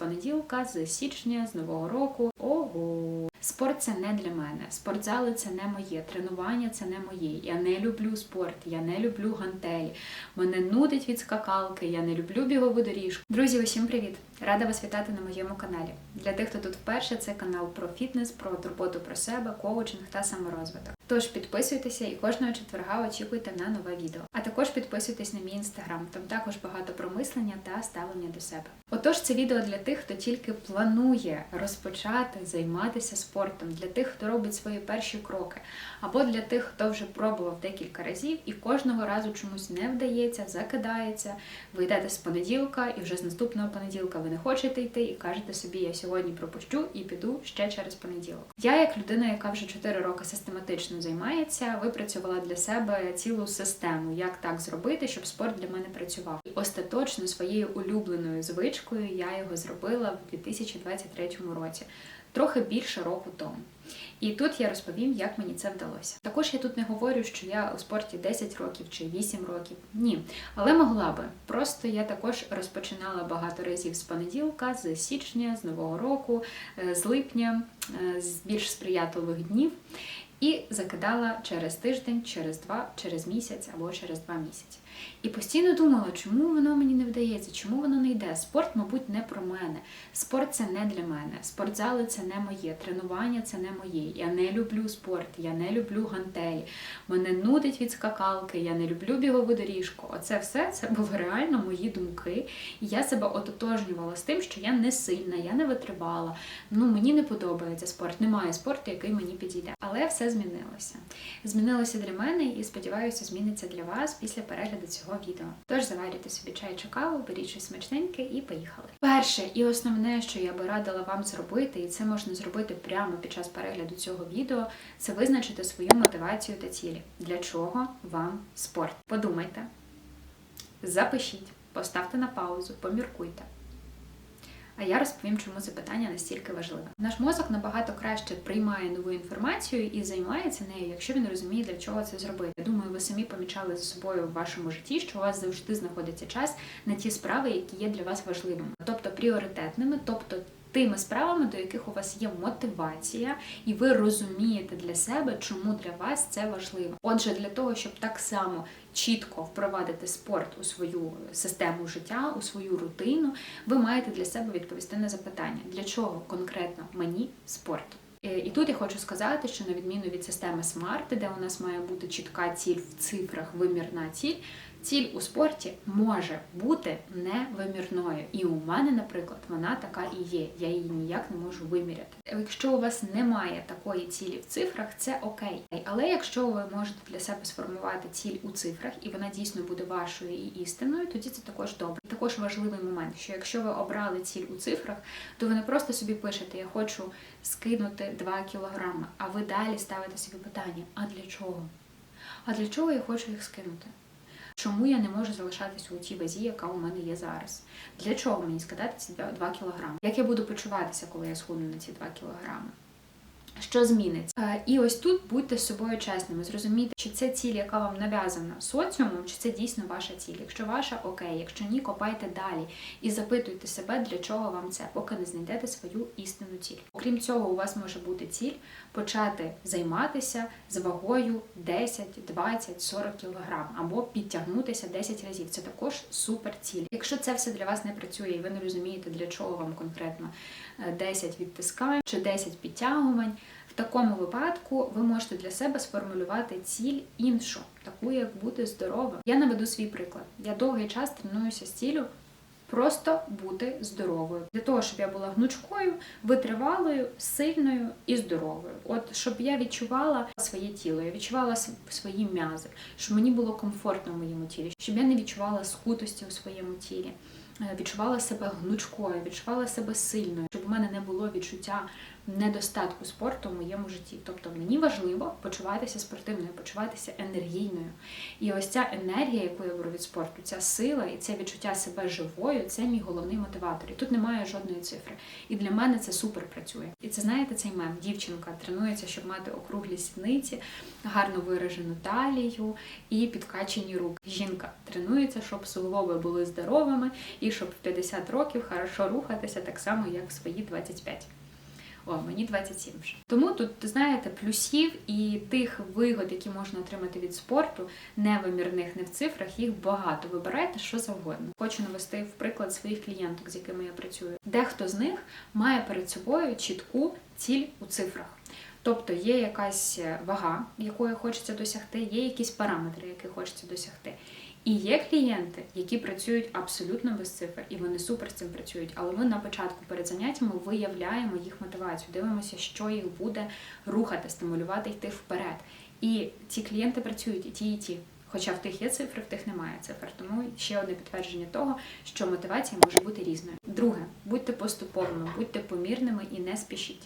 понеділка, з січня, з нового року. Ого! Спорт це не для мене. Спортзали це не моє. Тренування це не моє. Я не люблю спорт, я не люблю гантелі. Мене нудить від скакалки, я не люблю бігову доріжку. Друзі, усім привіт! Рада вас вітати на моєму каналі. Для тих, хто тут вперше, це канал про фітнес, про турботу про себе, коучинг та саморозвиток. Тож підписуйтеся і кожного четверга очікуйте на нове відео. Також підписуйтесь на мій інстаграм. Там також багато промислення та ставлення до себе. Отож, це відео для тих, хто тільки планує розпочати займатися спортом, для тих, хто робить свої перші кроки, або для тих, хто вже пробував декілька разів і кожного разу чомусь не вдається, закидається. Ви йдете з понеділка, і вже з наступного понеділка ви не хочете йти і кажете собі, я сьогодні пропущу і піду ще через понеділок. Я, як людина, яка вже 4 роки систематично займається, випрацювала для себе цілу систему, як так зробити, щоб спорт для мене працював. І остаточно своєю улюбленою звичкою я його зробила в 2023 році, трохи більше року тому. І тут я розповім, як мені це вдалося. Також я тут не говорю, що я у спорті 10 років чи 8 років. Ні, але могла би. Просто я також розпочинала багато разів з понеділка, з січня, з нового року, е, з липня, е, з більш сприятливих днів. І закидала через тиждень, через два, через місяць або через два місяці. І постійно думала, чому воно мені не вдається, чому воно не йде. Спорт, мабуть, не про мене. Спорт це не для мене. Спортзали це не моє. Тренування це не моє. Я не люблю спорт, я не люблю гантелі. Мене нудить від скакалки, я не люблю бігову доріжку. Оце все це були реально мої думки. І я себе ототожнювала з тим, що я не сильна, я не витривала. Ну мені не подобається спорт. Немає спорту, який мені підійде. Але все змінилося. Змінилося для мене і сподіваюся, зміниться для вас після перегляду цього відео. Тож заварюйте собі чай чи каву, беріть щось смачненьке і поїхали. Перше і основне, що я би радила вам зробити, і це можна зробити прямо під час перегляду цього відео, це визначити свою мотивацію та цілі. Для чого вам спорт? Подумайте, запишіть, поставте на паузу, поміркуйте. А я розповім, чому це питання настільки важливе. Наш мозок набагато краще приймає нову інформацію і займається нею, якщо він розуміє, для чого це зробити. Я думаю, ви самі помічали за собою в вашому житті, що у вас завжди знаходиться час на ті справи, які є для вас важливими, тобто пріоритетними, тобто. Тими справами, до яких у вас є мотивація, і ви розумієте для себе, чому для вас це важливо. Отже, для того, щоб так само чітко впровадити спорт у свою систему життя, у свою рутину, ви маєте для себе відповісти на запитання, для чого конкретно мені спорт. Е, І тут я хочу сказати, що на відміну від системи SMART, де у нас має бути чітка ціль в цифрах, вимірна ціль, ціль у спорті може бути невимірною. І у мене, наприклад, вона така і є. Я її ніяк не можу виміряти. Якщо у вас немає такої цілі в цифрах, це окей. Але якщо ви можете для себе сформувати ціль у цифрах, і вона дійсно буде вашою і істинною, тоді це також добре. Також важливий момент, що якщо ви обрали ціль у цифрах, то ви не просто собі пишете Я хочу скинути 2 кілограми, а ви далі ставите собі питання: а для чого? А для чого я хочу їх скинути? Чому я не можу залишатися у тій вазі, яка у мене є зараз? Для чого мені скидати ці 2 кілограми? Як я буду почуватися, коли я схудну на ці 2 кілограми? Що зміниться? Е, І ось тут будьте з собою чесними, зрозумійте, чи це ціль, яка вам нав'язана соціумом, чи це дійсно ваша ціль. Якщо ваша, окей, якщо ні, копайте далі і запитуйте себе, для чого вам це, поки не знайдете свою істинну ціль. Окрім цього, у вас може бути ціль почати займатися з вагою 10, 20, 40 кг або підтягнутися 10 разів. Це також супер ціль. Якщо це все для вас не працює, і ви не розумієте, для чого вам конкретно е, 10 відтискань чи 10 підтягувань. В такому випадку ви можете для себе сформулювати ціль іншу, таку як бути здоровим. Я наведу свій приклад. Я довгий час тренуюся з ціллю просто бути здоровою. Для того, щоб я була гнучкою, витривалою, сильною і здоровою. От щоб я відчувала своє тіло, я відчувала свої м'язи, щоб мені було комфортно в моєму тілі, щоб я не відчувала скутості у своєму тілі. е, Відчувала себе гнучкою, відчувала себе сильною, щоб у мене не було відчуття недостатку спорту в моєму житті. Тобто мені важливо почуватися спортивною, почуватися енергійною. І ось ця енергія, яку я беру від спорту, ця сила і це відчуття себе живою, це мій головний мотиватор. І тут немає жодної цифри. І для мене це супер працює. І це знаєте цей мем. Дівчинка тренується, щоб мати округлі сідниці, гарно виражену талію і підкачені руки. Жінка тренується, щоб суглоби були здоровими і щоб в 50 років хорошо рухатися так само, як в свої 25. О, мені 27 вже. Тому тут, знаєте, плюсів і тих вигод, які можна отримати від спорту, невимірних, не в цифрах, їх багато. Вибирайте що завгодно. Хочу навести в приклад своїх клієнток, з якими я працюю. Дехто з них має перед собою чітку ціль у цифрах. Тобто є якась вага, якої хочеться досягти, є якісь параметри, які хочеться досягти. І є клієнти, які працюють абсолютно без цифр, і вони супер з цим працюють. Але ми на початку перед заняттями виявляємо їх мотивацію, дивимося, що їх буде рухати, стимулювати, йти вперед. І ці клієнти працюють і ті, і ті. Хоча в тих є цифри, в тих немає цифр. Тому ще одне підтвердження того, що мотивація може бути різною. Друге, будьте поступовими, будьте помірними і не спішіть.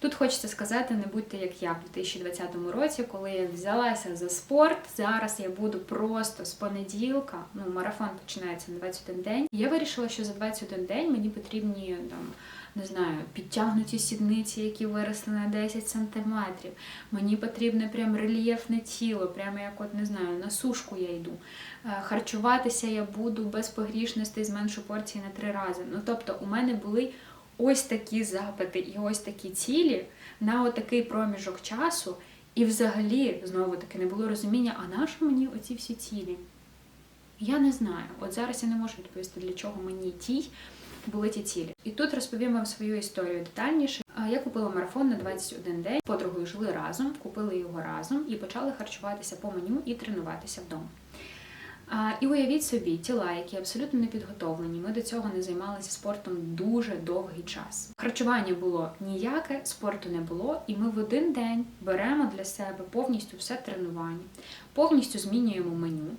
Тут хочеться сказати, не будьте як я в 2020 році, коли я взялася за спорт. Зараз я буду просто з понеділка. Ну, марафон починається на 21 день. Я вирішила, що за 21 день мені потрібні там. Не знаю, підтягнуті сідниці, які виросли на 10 сантиметрів. Мені потрібне прям рельєфне тіло, прямо як от не знаю, на сушку я йду. Е, Харчуватися я буду без погрішностей, зменшу порції на три рази. Ну тобто, у мене були ось такі запити і ось такі цілі на отакий проміжок часу, і взагалі, знову таки, не було розуміння, а на що мені оці всі цілі? Я не знаю. От зараз я не можу відповісти, для чого мені ті були ті цілі. І тут розповім вам свою історію детальніше. Я купила марафон на 21 день. Подругою жили разом, купили його разом і почали харчуватися по меню і тренуватися вдома. І уявіть собі, тіла, які абсолютно не підготовлені. Ми до цього не займалися спортом дуже довгий час. Харчування було ніяке, спорту не було, і ми в один день беремо для себе повністю все тренування, повністю змінюємо меню.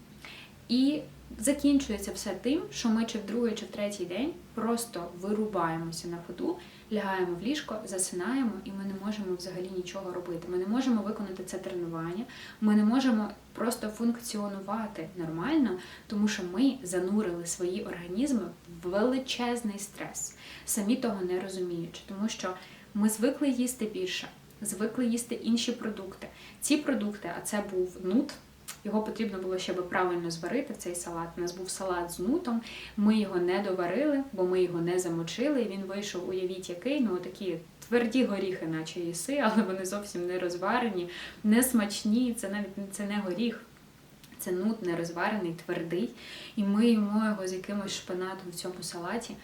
І закінчується все тим, що ми чи в другий, чи в третій день просто вирубаємося на ходу, лягаємо в ліжко, засинаємо, і ми не можемо взагалі нічого робити. Ми не можемо виконати це тренування, ми не можемо просто функціонувати нормально, тому що ми занурили свої організми в величезний стрес, самі того не розуміючи, тому що ми звикли їсти більше, звикли їсти інші продукти. Ці продукти, а це був нут. Його потрібно було ще правильно зварити, цей салат. У нас був салат з нутом, ми його не доварили, бо ми його не замочили. Він вийшов, уявіть, який, ну такі тверді горіхи, наче їси, але вони зовсім не розварені, не смачні. Це навіть це не горіх. Це нут не розварений, твердий. І ми їмо його з якимось шпинатом в цьому салаті.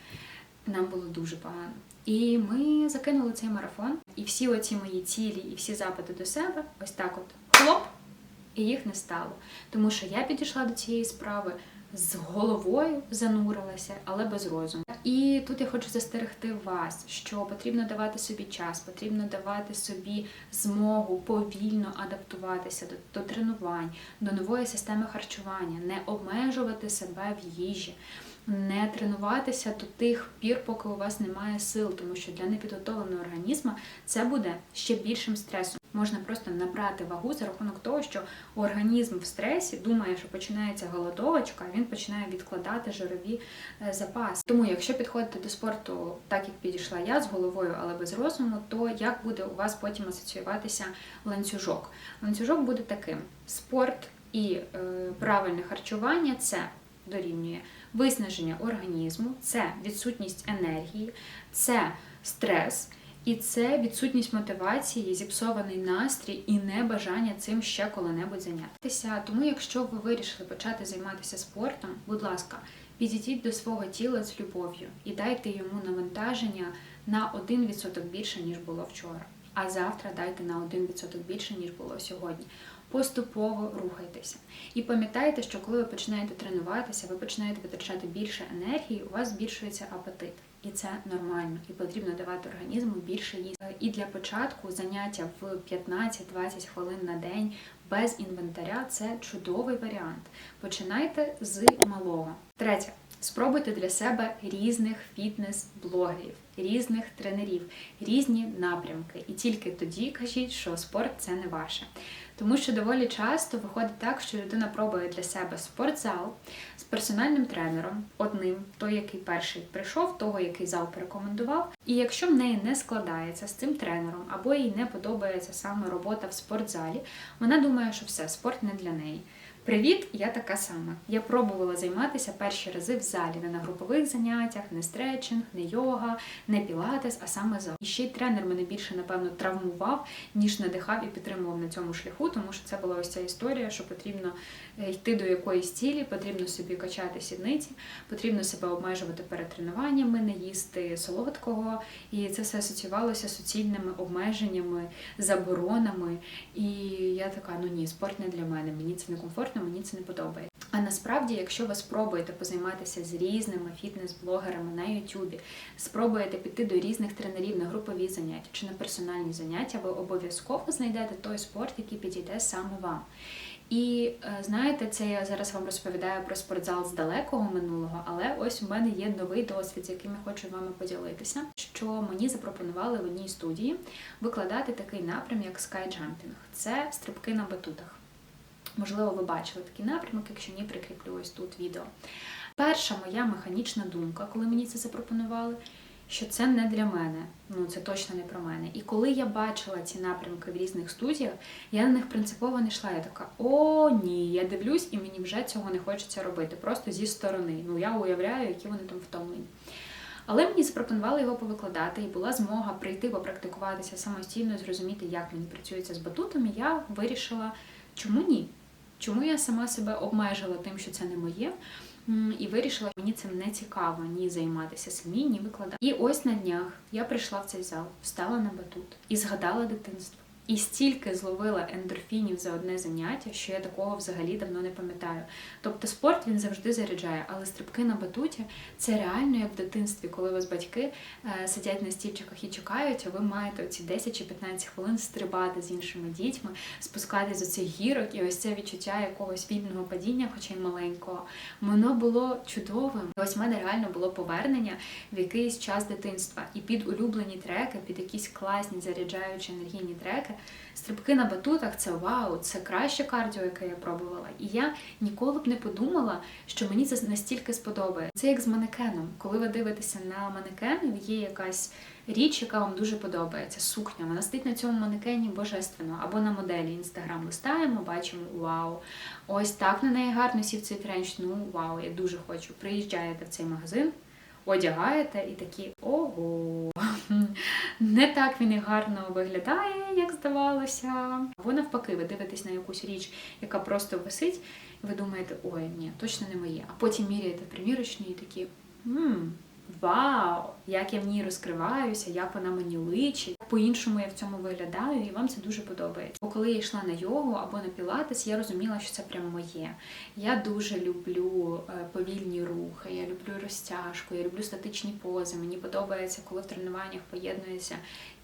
Нам було дуже погано. І ми закинули цей марафон. І всі оці мої цілі, і всі запити до себе, ось так от хлоп, і їх не стало. Тому що я підійшла до цієї справи з головою, занурилася, але без розуму. І тут я хочу застерегти вас, що потрібно давати собі час, потрібно давати собі змогу повільно адаптуватися до, до тренувань, до нової системи харчування, не обмежувати себе в їжі. Не тренуватися до тих пір, поки у вас немає сил, тому що для непідготовленого організму це буде ще більшим стресом. Можна просто набрати вагу за рахунок того, що організм в стресі думає, що починається голодовочка, він починає відкладати жирові е, запаси. Тому, якщо підходити до спорту так, як підійшла я з головою, але без розуму, то як буде у вас потім асоціюватися ланцюжок? Ланцюжок буде таким: спорт і е, правильне харчування це дорівнює виснаження організму, це відсутність енергії, це стрес. І це відсутність мотивації, зіпсований настрій і небажання цим ще коли-небудь зайнятися. Тому, якщо ви вирішили почати займатися спортом, будь ласка, підійдіть до свого тіла з любов'ю і дайте йому навантаження на 1% більше, ніж було вчора. А завтра дайте на 1% більше, ніж було сьогодні. Поступово рухайтеся. І пам'ятайте, що коли ви починаєте тренуватися, ви починаєте витрачати більше енергії, у вас збільшується апетит. І це нормально, і потрібно давати організму більше їсти. І для початку заняття в 15-20 хвилин на день без інвентаря це чудовий варіант. Починайте з малого. Третє. Спробуйте для себе різних фітнес-блогерів, різних тренерів, різні напрямки. І тільки тоді кажіть, що спорт це не ваше. Тому що доволі часто виходить так, що людина пробує для себе спортзал з персональним тренером, одним, той, який перший прийшов, того, який зал порекомендував. І якщо в неї не складається з цим тренером, або їй не подобається саме робота в спортзалі, вона думає, що все, спорт не для неї. Привіт, я така сама. Я пробувала займатися перші рази в залі, не на групових заняттях, не стретчинг, не йога, не пілатес, а саме зал. І ще й тренер мене більше, напевно, травмував, ніж надихав і підтримував на цьому шляху, тому що це була ось ця історія, що потрібно е, йти до якоїсь цілі, потрібно собі качати сідниці, потрібно себе обмежувати перед тренуваннями, не їсти солодкого. І це все асоціювалося суцільними обмеженнями, заборонами. І я така, ну ні, спорт не для мене, мені це не комфортно, мені це не подобається. А насправді, якщо ви спробуєте позайматися з різними фітнес-блогерами на Ютубі, спробуєте піти до різних тренерів на групові заняття чи на персональні заняття, ви обов'язково знайдете той спорт, який підійде саме вам. І е, знаєте, це я зараз вам розповідаю про спортзал з далекого минулого, але ось у мене є новий досвід, з яким я хочу з вами поділитися. Що мені запропонували в одній студії викладати такий напрям, як скайджампінг. Це стрибки на батутах. Можливо, ви бачили такий напрямок, якщо ні, прикріплю ось тут відео. Перша моя механічна думка, коли мені це запропонували, що це не для мене, ну це точно не про мене. І коли я бачила ці напрямки в різних студіях, я на них принципово не йшла. Я така, о, ні, я дивлюсь, і мені вже цього не хочеться робити. Просто зі сторони. Ну я уявляю, які вони там втомлені. Але мені запропонували його повикладати, і була змога прийти попрактикуватися самостійно, зрозуміти, як мені працюється з батутом. І я вирішила, чому ні? Чому я сама себе обмежила тим, що це не моє, і вирішила, мені цим не цікаво ні займатися самі, ні викладати. І ось на днях я прийшла в цей зал, встала на батут і згадала дитинство. І стільки зловила ендорфінів за одне заняття, що я такого взагалі давно не пам'ятаю. Тобто спорт він завжди заряджає, але стрибки на батуті це реально як в дитинстві, коли вас батьки е, сидять на стільчиках і чекають, а ви маєте оці 10 чи 15 хвилин стрибати з іншими дітьми, спускатись з оцих гірок, і ось це відчуття якогось вільного падіння, хоча й маленького, воно було чудовим. І ось в мене реально було повернення в якийсь час дитинства. І під улюблені треки, під якісь класні заряджаючі енергійні треки. Стрибки на батутах це вау, це краще кардіо, яке я пробувала. І я ніколи б не подумала, що мені це настільки сподобає. Це як з манекеном. Коли ви дивитеся на манекен, є якась річ, яка вам дуже подобається. Сукня. Вона стоїть на цьому манекені божественно. Або на моделі інстаграм листаємо, бачимо вау. Ось так на неї гарно сів цей тренч. Ну вау, я дуже хочу. Приїжджаєте в цей магазин. Одягаєте і такі ого, не так він і гарно виглядає, як здавалося. Або навпаки, ви дивитесь на якусь річ, яка просто висить, і ви думаєте, ой, ні, точно не моє. А потім міряєте примірочні і такі. Вау, як я в ній розкриваюся, як вона мені личить, по-іншому я в цьому виглядаю, і вам це дуже подобається. Бо коли я йшла на йогу або на пілатес, я розуміла, що це прямо моє. Я дуже люблю е, повільні рухи, я люблю розтяжку, я люблю статичні пози. Мені подобається, коли в тренуваннях поєднується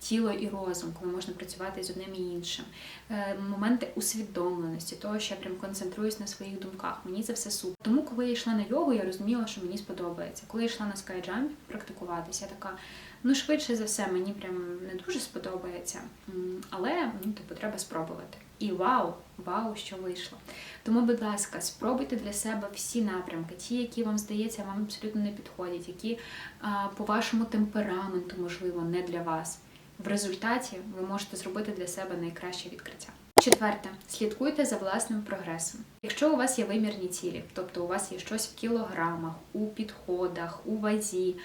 тіло і розум, коли можна працювати з одним і іншим. Е, моменти усвідомленості, того, що я прям концентруюсь на своїх думках. Мені це все супер. Тому, коли я йшла на йогу, я розуміла, що мені сподобається. Коли я йшла на скайджамп практикуватися, я така. Ну, швидше за все, мені прям не дуже сподобається, але ну, типу, треба спробувати. І вау, вау, що вийшло. Тому, будь ласка, спробуйте для себе всі напрямки, ті, які вам здається, вам абсолютно не підходять, які а, по вашому темпераменту, можливо, не для вас. В результаті ви можете зробити для себе найкраще відкриття. Четверте, слідкуйте за власним прогресом. Якщо у вас є вимірні цілі, тобто у вас є щось в кілограмах, у підходах, у вазі,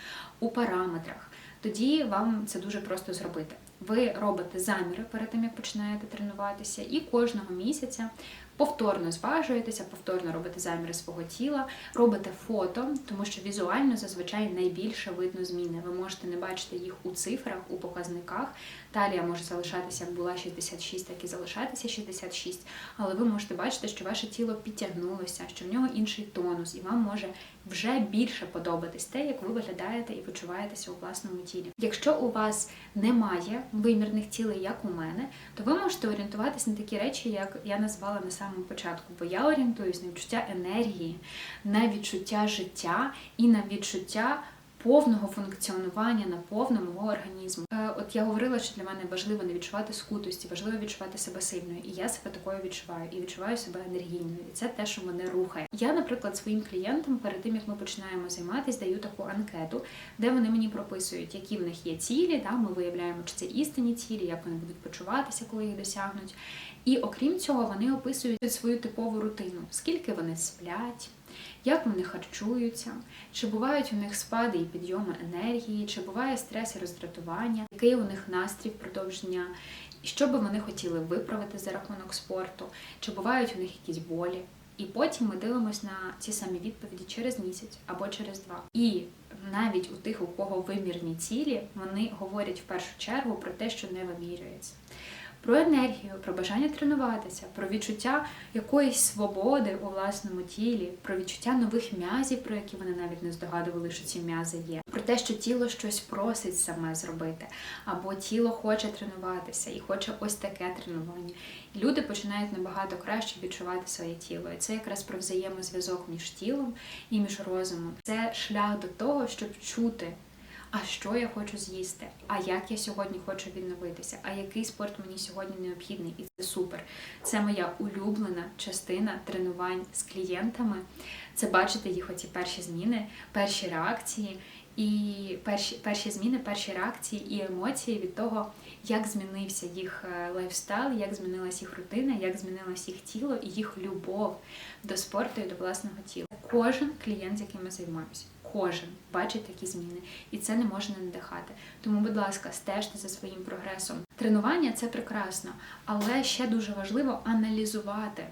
у параметрах, тоді вам це дуже просто зробити. Ви робите заміри перед тим, як починаєте тренуватися, і кожного місяця повторно зважуєтеся, повторно робите заміри свого тіла, робите фото, тому що візуально зазвичай найбільше видно зміни. Ви можете не бачити їх у цифрах, у показниках. Талія може залишатися, як була 66, так і залишатися 66, але ви можете бачити, що ваше тіло підтягнулося, що в нього інший тонус, і вам може вже більше подобатись те, як ви виглядаєте і почуваєтеся у власному тілі. Якщо у вас немає вимірних цілей, як у мене, то ви можете орієнтуватись на такі речі, як я назвала на самому початку, бо я орієнтуюсь на відчуття енергії, на відчуття життя і на відчуття повного функціонування наповну мого організму. Е, От я говорила, що для мене важливо не відчувати скутості, важливо відчувати себе сильною. І я себе такою відчуваю, і відчуваю себе енергійною. І це те, що мене рухає. Я, наприклад, своїм клієнтам перед тим як ми починаємо займатися, даю таку анкету, де вони мені прописують, які в них є цілі. Да, ми виявляємо, чи це істинні цілі, як вони будуть почуватися, коли їх досягнуть. І окрім цього, вони описують свою типову рутину, скільки вони сплять. Як вони харчуються, чи бувають у них спади і підйоми енергії, чи буває стрес і роздратування, який у них настрій впродовж дня, що би вони хотіли виправити за рахунок спорту, чи бувають у них якісь болі. І потім ми дивимося на ці самі відповіді через місяць або через два. І навіть у тих, у кого вимірні цілі, вони говорять в першу чергу про те, що не вимірюється. Про енергію, про бажання тренуватися, про відчуття якоїсь свободи у власному тілі, про відчуття нових м'язів, про які вони навіть не здогадували, що ці м'язи є, про те, що тіло щось просить саме зробити, або тіло хоче тренуватися і хоче ось таке тренування. І люди починають набагато краще відчувати своє тіло. І це якраз про взаємозв'язок між тілом і між розумом. Це шлях до того, щоб чути. А що я хочу з'їсти? А як я сьогодні хочу відновитися? А який спорт мені сьогодні необхідний? І це супер. Це моя улюблена частина тренувань з клієнтами. Це бачити їх оці перші зміни, перші реакції, і перші, перші зміни, перші реакції і емоції від того, як змінився їх е, лайфстайл, як змінилась їх рутина, як змінилось їх тіло і їх любов до спорту і до власного тіла. Кожен клієнт, з яким я займаюся, кожен бачить такі зміни, і це не може надихати. Тому, будь ласка, стежте за своїм прогресом. Тренування це прекрасно, але ще дуже важливо аналізувати.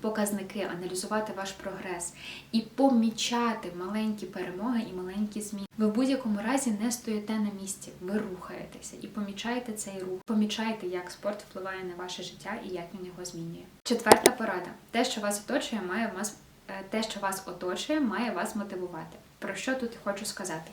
Показники, аналізувати ваш прогрес і помічати маленькі перемоги і маленькі зміни. Ви в будь-якому разі не стоїте на місці, ви рухаєтеся і помічаєте цей рух. Помічайте, як спорт впливає на ваше життя і як він його змінює. Четверта порада: те, що вас оточує, має вас е, те, що вас оточує, має вас мотивувати. Про що тут хочу сказати?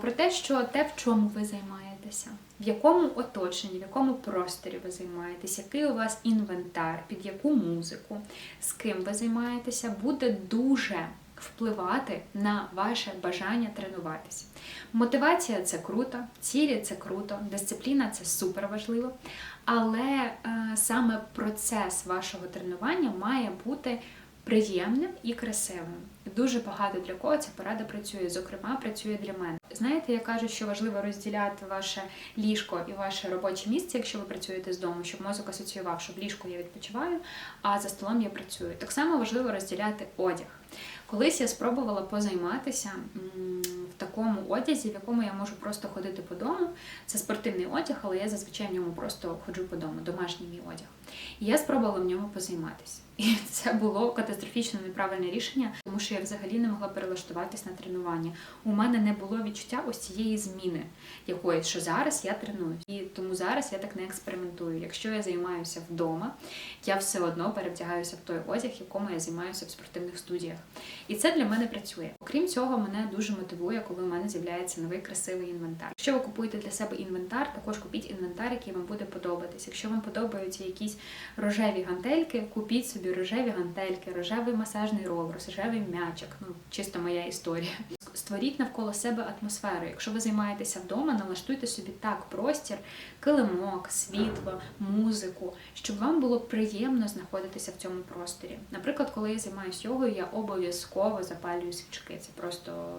Про те, що те, в чому ви займаєтеся, в якому оточенні, в якому просторі ви займаєтеся, який у вас інвентар, під яку музику, з ким ви займаєтеся, буде дуже впливати на ваше бажання тренуватися. Мотивація це круто, цілі це круто, дисципліна це супер важливо. Але е, саме процес вашого тренування має бути приємним і красивим. Дуже багато для кого ця порада працює. Зокрема, працює для мене. Знаєте, я кажу, що важливо розділяти ваше ліжко і ваше робоче місце, якщо ви працюєте з дому, щоб мозок асоціював, що в ліжку я відпочиваю, а за столом я працюю. Так само важливо розділяти одяг. Колись я спробувала позайматися в такому одязі, в якому я можу просто ходити по дому. Це спортивний одяг, але я зазвичай в ньому просто ходжу по дому, домашній мій одяг. І я спробувала в ньому позайматися. І це було катастрофічно неправильне рішення, тому що я взагалі не могла перелаштуватись на тренування. У мене не було відчуття ось цієї зміни якоїсь, що зараз я тренуюсь. І тому зараз я так не експериментую. Якщо я займаюся вдома, я все одно перевдягаюся в той одяг, якому я займаюся в спортивних студіях. І це для мене працює. Окрім цього, мене дуже мотивує, коли у мене з'являється новий красивий інвентар. Якщо ви купуєте для себе інвентар, також купіть інвентар, який вам буде подобатись. Якщо вам подобаються якісь рожеві гантельки, купіть собі рожеві гантельки, рожевий масажний рол, рожевий м'ячик. Ну чисто моя історія. Створіть навколо себе атмосферу. Якщо ви займаєтеся вдома, налаштуйте собі так простір, килимок, світло, музику, щоб вам було приємно знаходитися в цьому просторі. Наприклад, коли я займаюся йогою, я обов'язково запалюю свічки. Це просто.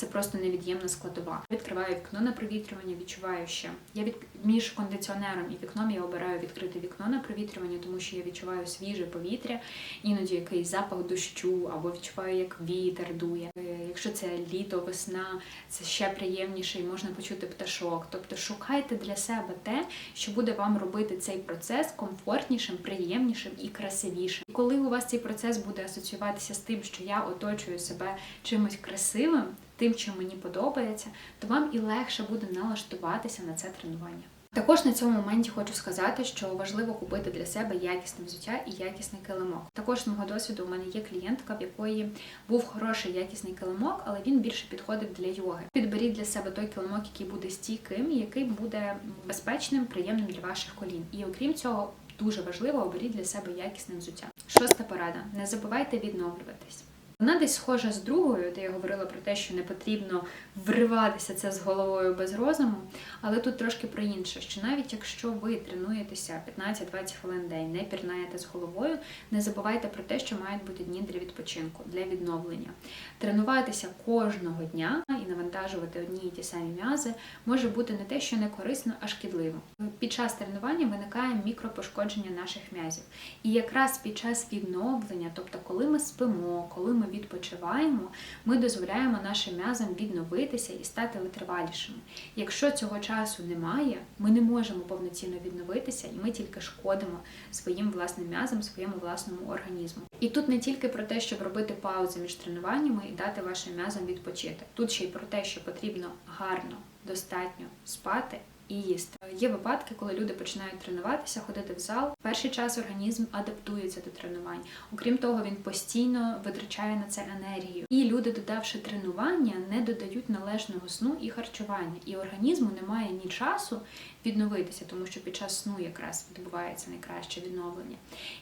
Це просто невід'ємна складова. Відкриваю вікно на провітрювання, відчуваю ще. Я від між кондиціонером і вікном я обираю відкрити вікно на провітрювання, тому що я відчуваю свіже повітря, іноді якийсь запах дощу, або відчуваю, як вітер дує. Е, Якщо це літо, весна, це ще приємніше і можна почути пташок. Тобто шукайте для себе те, що буде вам робити цей процес комфортнішим, приємнішим і красивішим. І коли у вас цей процес буде асоціюватися з тим, що я оточую себе чимось красивим тим, що мені подобається, то вам і легше буде налаштуватися на це тренування. Також на цьому моменті хочу сказати, що важливо купити для себе якісне взуття і якісний килимок. Також з мого досвіду у мене є клієнтка, в якої був хороший якісний килимок, але він більше підходив для йоги. Підберіть для себе той килимок, який буде стійким який буде безпечним, приємним для ваших колін. І окрім цього, дуже важливо оберіть для себе якісне взуття. Шоста порада: не забувайте відновлюватись. Вона десь схожа з другою, де я говорила про те, що не потрібно вриватися це з головою без розуму. Але тут трошки про інше, що навіть якщо ви тренуєтеся 15-20 хвилин в день, не пірнаєте з головою, не забувайте про те, що мають бути дні для відпочинку, для відновлення. Тренуватися кожного дня і навантажувати одні і ті самі м'язи може бути не те, що не корисно, а шкідливо. Під час тренування виникає мікропошкодження наших м'язів. І якраз під час відновлення, тобто коли ми спимо, коли ми відпочиваємо, ми дозволяємо нашим м'язам відновитися і стати витривалішими. Якщо цього часу немає, ми не можемо повноцінно відновитися, і ми тільки шкодимо своїм власним м'язам, своєму власному організму. І тут не тільки про те, щоб робити паузи між тренуваннями і дати вашим м'язам відпочити. Тут ще й про те, що потрібно гарно, достатньо спати. І їсти є випадки, коли люди починають тренуватися, ходити в зал. Перший час організм адаптується до тренувань. Окрім того, він постійно витрачає на це енергію. І люди, додавши тренування, не додають належного сну і харчування. І організму немає ні часу відновитися, тому що під час сну якраз відбувається найкраще відновлення.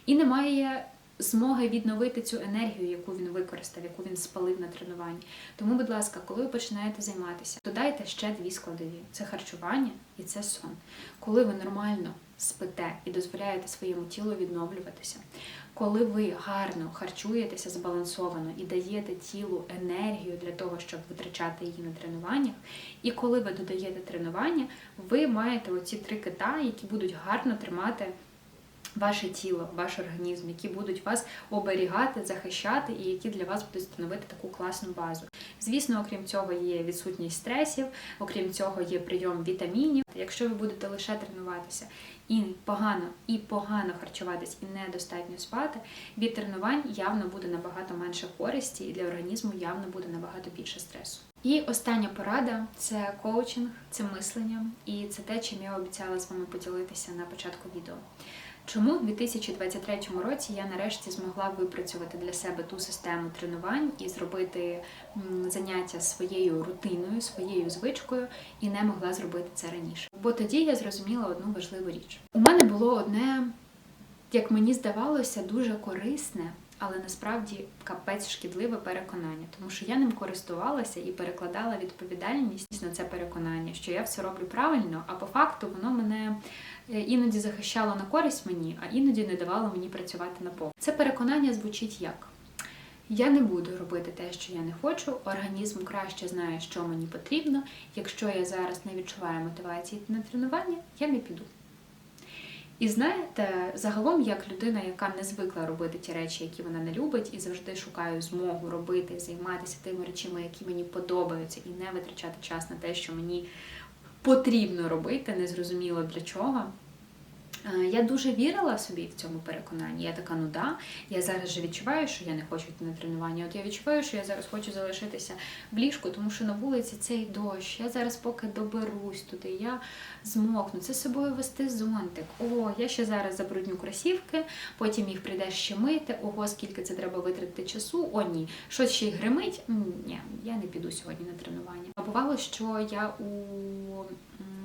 І немає змоги відновити цю енергію, яку він використав, яку він спалив на тренуванні. Тому, будь ласка, коли ви починаєте займатися, додайте ще дві складові: це харчування і це сон. Коли ви нормально спите і дозволяєте своєму тілу відновлюватися, коли ви гарно харчуєтеся збалансовано і даєте тілу енергію для того, щоб витрачати її на тренуваннях, і коли ви додаєте тренування, ви маєте оці три кита, які будуть гарно тримати ваше тіло, ваш організм, які будуть вас оберігати, захищати і які для вас будуть становити таку класну базу. Звісно, окрім цього, є відсутність стресів, окрім цього, є прийом вітамінів. Якщо ви будете лише тренуватися і погано, і погано харчуватись, і недостатньо спати, від тренувань явно буде набагато менше користі, і для організму явно буде набагато більше стресу. І остання порада це коучинг, це мислення, і це те, чим я обіцяла з вами поділитися на початку відео. Чому в 2023 році я нарешті змогла випрацювати для себе ту систему тренувань і зробити заняття своєю рутиною, своєю звичкою, і не могла зробити це раніше? Бо тоді я зрозуміла одну важливу річ. У мене було одне, як мені здавалося, дуже корисне. Але насправді капець шкідливе переконання, тому що я ним користувалася і перекладала відповідальність на це переконання, що я все роблю правильно, а по факту воно мене іноді захищало на користь мені, а іноді не давало мені працювати на повну. Це переконання звучить як. Я не буду робити те, що я не хочу. Організм краще знає, що мені потрібно. Якщо я зараз не відчуваю мотивації на тренування, я не піду. І знаєте, загалом, як людина, яка не звикла робити ті речі, які вона не любить, і завжди шукаю змогу робити, займатися тими речами, які мені подобаються, і не витрачати час на те, що мені потрібно робити, незрозуміло для чого. Е, я дуже вірила собі в цьому переконанні. Я така, ну да, я зараз же відчуваю, що я не хочу йти на тренування. От я відчуваю, що я зараз хочу залишитися в ліжку, тому що на вулиці цей дощ. Я зараз поки доберусь туди, я змокну. Це з собою вести зонтик. О, я ще зараз забрудню кросівки, потім їх прийдеш ще мити. Ого, скільки це треба витратити часу. О, ні. Щось ще й гримить. Ні, я не піду сьогодні на тренування. А бувало, що я у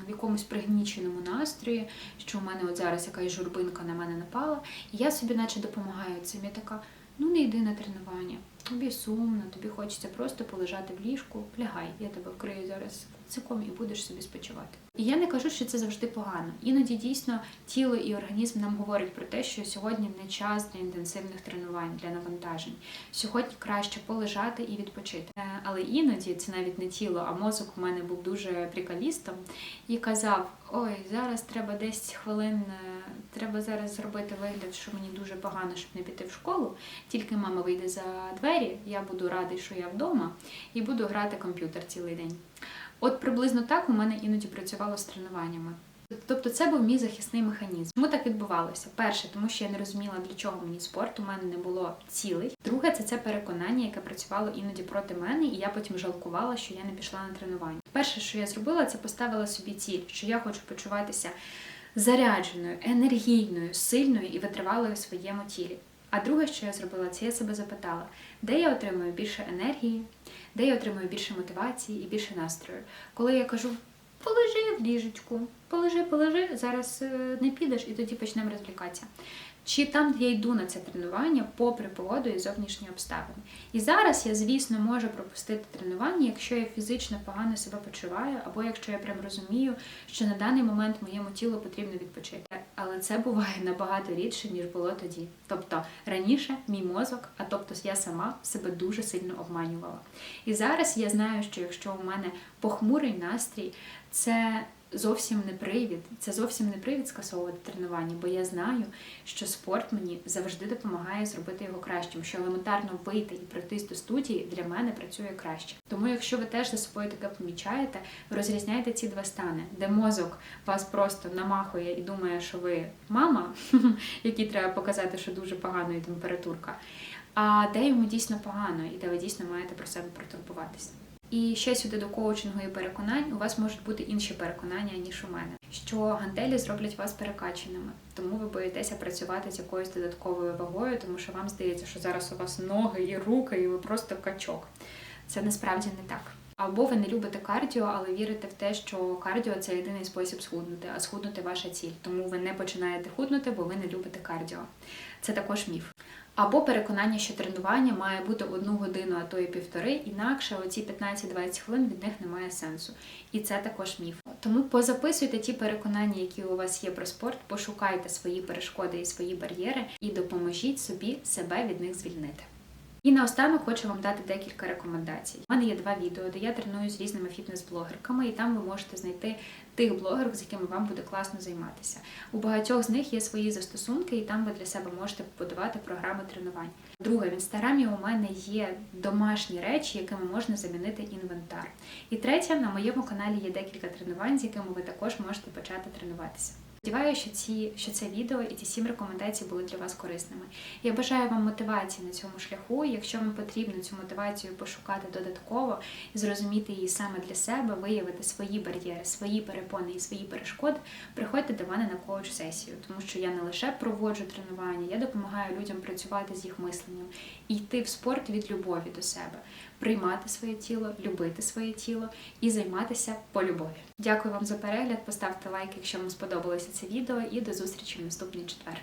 в якомусь пригніченому настрої, що у мене от зараз якась журбинка на мене напала, і я собі наче допомагаю цим. Я така, ну не йди на тренування, тобі сумно, тобі хочеться просто полежати в ліжку, лягай, я тебе вкрию зараз циком і будеш собі спочивати. І я не кажу, що це завжди погано. Іноді дійсно тіло і організм нам говорять про те, що сьогодні не час для інтенсивних тренувань, для навантажень. Сьогодні краще полежати і відпочити. Е, але іноді це навіть не тіло, а мозок у мене був дуже прикалістом і казав: Ой, зараз треба 10 хвилин, е, треба зараз зробити вигляд, що мені дуже погано, щоб не піти в школу. Тільки мама вийде за двері, я буду радий, що я вдома, і буду грати комп'ютер цілий день. От приблизно так у мене іноді працювало з тренуваннями. Тобто це був мій захисний механізм. Чому так відбувалося? Перше, тому що я не розуміла, для чого мені спорт, у мене не було цілей. Друге, це це переконання, яке працювало іноді проти мене, і я потім жалкувала, що я не пішла на тренування. Перше, що я зробила, це поставила собі ціль, що я хочу почуватися зарядженою, енергійною, сильною і витривалою в своєму тілі. А друге, що я зробила, це я себе запитала, де я отримую більше енергії, де я отримую більше мотивації і більше настрою. Коли я кажу Полежи в ліжечку, полежи, полежи, зараз е, не підеш і тоді почнемо розвлікатися. Чи там я йду на це тренування попри погоду і зовнішні обставини. І зараз я, звісно, можу пропустити тренування, якщо я фізично погано себе почуваю, або якщо я прям розумію, що на даний момент моєму тілу потрібно відпочити. Але це буває набагато рідше, ніж було тоді. Тобто раніше мій мозок, а тобто я сама себе дуже сильно обманювала. І зараз я знаю, що якщо у мене похмурий настрій, це зовсім не привід. Це зовсім не привід скасовувати тренування, бо я знаю, що спорт мені завжди допомагає зробити його кращим, що елементарно вийти і пройтись до студії для мене працює краще. Тому, якщо ви теж за собою таке помічаєте, розрізняйте ці два стани, де мозок вас просто намахує і думає, що ви мама, якій треба показати, що дуже погано і температурка, а де йому дійсно погано, і де ви дійсно маєте про себе протурбуватися. І ще сюди до коучингу і переконань у вас можуть бути інші переконання, ніж у мене. Що гантелі зроблять вас перекаченими, тому ви боїтеся працювати з якоюсь додатковою вагою, тому що вам здається, що зараз у вас ноги і руки, і ви просто качок. Це насправді не так. Або ви не любите кардіо, але вірите в те, що кардіо це єдиний спосіб схуднути, а схуднути ваша ціль. Тому ви не починаєте худнути, бо ви не любите кардіо. Це також міф. Або переконання, що тренування має бути одну годину, а то і півтори, інакше оці 15-20 хвилин від них немає сенсу. І це також міф. Тому позаписуйте ті переконання, які у вас є про спорт, пошукайте свої перешкоди і свої бар'єри, і допоможіть собі себе від них звільнити. І наостанок хочу вам дати декілька рекомендацій. У мене є два відео, де я треную з різними фітнес-блогерками, і там ви можете знайти тих блогерів, з якими вам буде класно займатися. У багатьох з них є свої застосунки, і там ви для себе можете побудувати програми тренувань. Друге, в інстаграмі у мене є домашні речі, якими можна замінити інвентар. І третє, на моєму каналі є декілька тренувань, з якими ви також можете почати тренуватися. Сподіваюся, що ці що це відео і ці сім рекомендацій були для вас корисними. Я бажаю вам мотивації на цьому шляху. Якщо вам потрібно цю мотивацію пошукати додатково і зрозуміти її саме для себе, виявити свої бар'єри, свої перепони і свої перешкоди, приходьте до мене на коуч-сесію, тому що я не лише проводжу тренування, я допомагаю людям працювати з їх мисленням і йти в спорт від любові до себе, приймати своє тіло, любити своє тіло і займатися по любові. Дякую вам за перегляд. Поставте лайк, якщо вам сподобалося це відео, і до зустрічі в наступний четвер.